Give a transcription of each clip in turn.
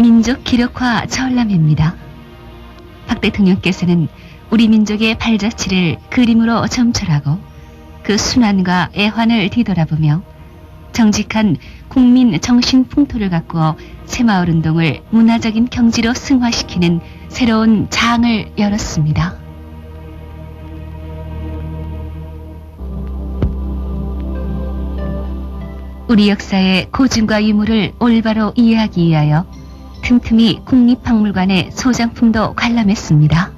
민족 기록화 전람회입니다. 박 대통령께서는 우리 민족의 발자취를 그림으로 점철하고 그 순환과 애환을 뒤돌아보며 정직한 국민 정신 풍토를 가꾸어 새마을 운동을 문화적인 경지로 승화시키는 새로운 장을 열었습니다. 우리 역사의 고증과 유물을 올바로 이해하기 위하여 틈틈이 국립박물관의 소장품도 관람했습니다.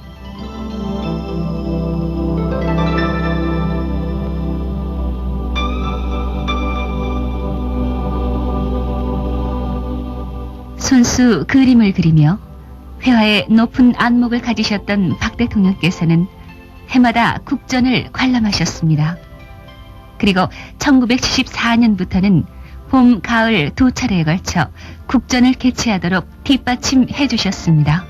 손수 그림을 그리며 회화의 높은 안목을 가지셨던 박 대통령께서는 해마다 국전을 관람하셨습니다. 그리고 1974년부터는 봄, 가을 두 차례에 걸쳐 국전을 개최하도록 뒷받침해 주셨습니다.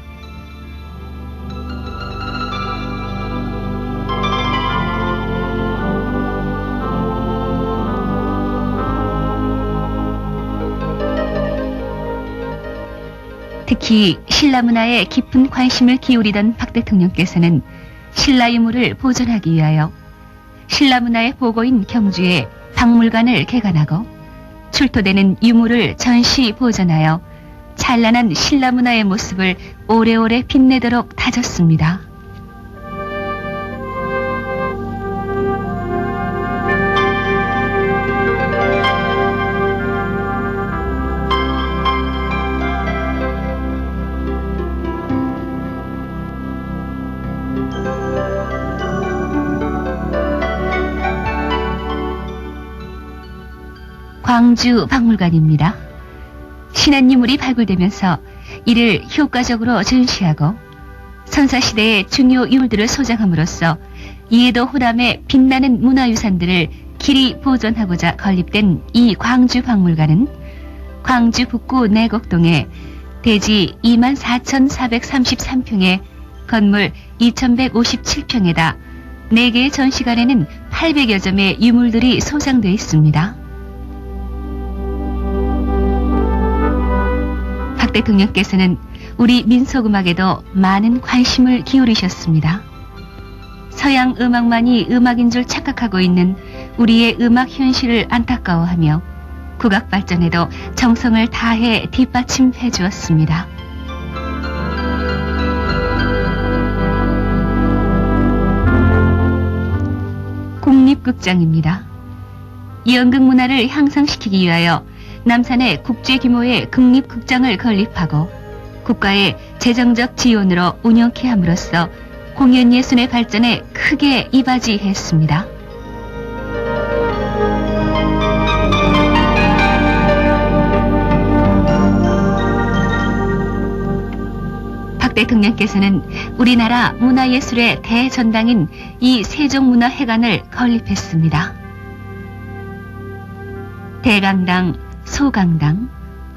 특히 신라 문화에 깊은 관심을 기울이던 박 대통령께서는 신라 유물을 보존하기 위하여 신라 문화의 보고인 경주에 박물관을 개관하고 출토되는 유물을 전시 보존하여 찬란한 신라 문화의 모습을 오래오래 빛내도록 다졌습니다. 광주 박물관입니다. 신한 유물이 발굴되면서 이를 효과적으로 전시하고 선사시대의 중요 유물들을 소장함으로써 이해도 호남의 빛나는 문화유산들을 길이 보존하고자 건립된 이 광주 박물관은 광주 북구 내곡동에 대지 24,433평의 건물 2,157평에다 4개의 전시관에는 800여 점의 유물들이 소장되어 있습니다. 박 대통령께서는 우리 민속음악에도 많은 관심을 기울이셨습니다. 서양 음악만이 음악인 줄 착각하고 있는 우리의 음악 현실을 안타까워하며 국악 발전에도 정성을 다해 뒷받침해 주었습니다. 국립극장입니다. 연극 문화를 향상시키기 위하여 남산에 국제 규모의 국립극장을 건립하고 국가의 재정적 지원으로 운영케 함으로써 공연 예술의 발전에 크게 이바지했습니다. 박 대통령께서는 우리나라 문화예술의 대전당인 이 세종문화회관을 건립했습니다. 대강당, 소강당,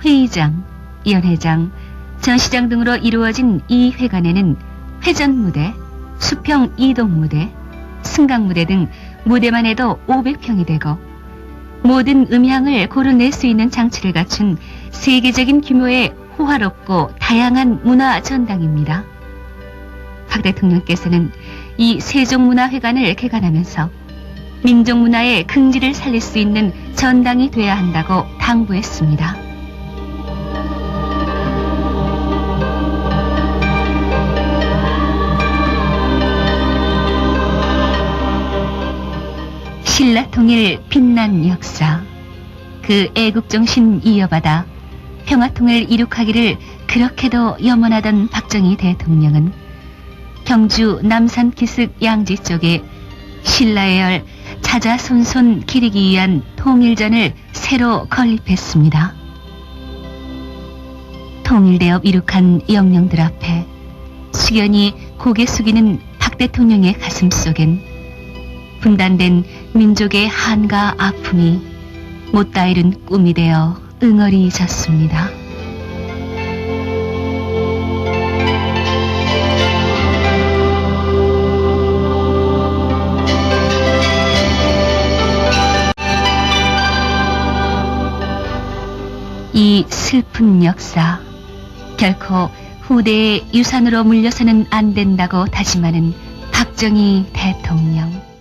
회의장, 연회장, 전시장 등으로 이루어진 이 회관에는 회전 무대, 수평 이동 무대, 승강 무대 등 무대만 해도 500평이 되고 모든 음향을 고르낼 수 있는 장치를 갖춘 세계적인 규모의 호화롭고 다양한 문화 전당입니다. 박 대통령께서는 이 세종문화회관을 개관하면서 민족 문화의 긍지를 살릴 수 있는 전당이 돼야 한다고 당부했습니다. 신라 통일 빛난 역사 그 애국 정신 이어받아 평화 통일 이룩하기를 그렇게도 염원하던 박정희 대통령은 경주 남산 기슭 양지 쪽에 신라의 열 자자 손손 기리기 위한 통일전을 새로 건립했습니다. 통일대업 이룩한 영령들 앞에 숙연히 고개 숙이는 박 대통령의 가슴 속엔 분단된 민족의 한과 아픔이 못다 이룬 꿈이 되어 응어리 졌습니다. 이 슬픈 역사, 결코 후대의 유산으로 물려서는 안 된다고 다짐하는 박정희 대통령.